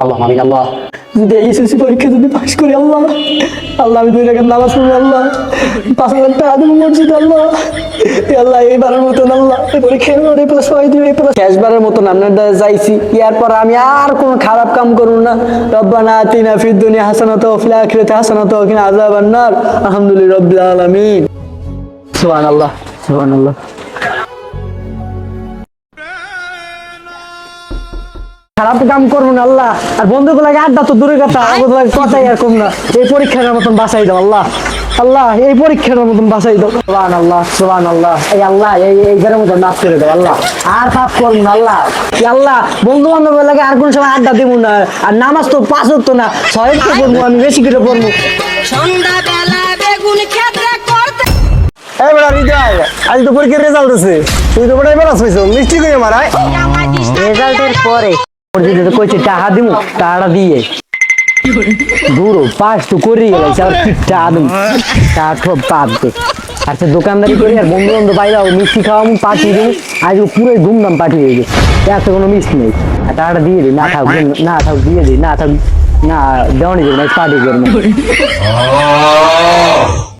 আল্লাহ আল্লাহ। যদি পরীক্ষা যদি করি, আল্লাহ। আল্লাহ, আমি দুই নামাজ পড়ব, আল্লাহ। পাঁচ হাজার টাকা দেবো মসজিদ, আল্লাহ। আল্লাহ, এইবারের মতন আল্লাহ। দিবে শেষবারের মতন আপনার যাইছি। আমি আর কোনো খারাপ কাম করব না। রব্বানা আতিনা ফিদ দুনিয়া হাসানাত ওয়া ফিল আখিরাতি হাসানাত ওয়া কিনা আযাবান নার। আলহামদুলিল্লাহ রাব্বিল আলামিন। সুবহানাল্লাহ সুবহানাল্লাহ। খারাপ কাম করব না আল্লাহ। আর বন্ধুগুলো লাগে আড্ডা তো দূরে কথা আমাদের কথাই আর কম না। এই পরীক্ষার মতন বাঁচাই দাও আল্লাহ। আল্লাহ এই পরীক্ষার মতন বাঁচাই দাও। সোহান আল্লাহ সোহান আল্লাহ এই আল্লাহ এই এইবারের মতন মাফ করে দাও আল্লাহ। আর পাপ করব না আল্লাহ। আল্লাহ বন্ধু বান্ধব লাগে আর কোন সময় আড্ডা দেবো না। আর নামাজ তো পাঁচ হতো না ছয় তো পড়ব আমি বেশি করে পড়ব। সন্ধ্যাবেলা বেগুন ক্ষেত্রে করতে এই বেড়া হৃদয় আজ তো পরীক্ষার রেজাল্ট আছে তুই তো বড় এবার আসছিস মিষ্টি করে ডিস্টার্ব রেজাল্টের পরে। কইছে টাকা দিমু টাকা দিয়ে। দূর পাস তো করি গেল আর কি টাকা দিমু টাকা পাপ দে। আচ্ছা দোকানদারি করি আর বন্ধু বন্ধু মিষ্টি খাওয়ামু, পাঠিয়ে দিবি আজ পুরোই ধুমধাম পাঠিয়ে দিবি এত কোনো মিস নেই। আর টাকাটা দিয়ে দিই না থাক না থাক দিয়ে দিই না থাক না দেওয়ানি দেবো না পাঠিয়ে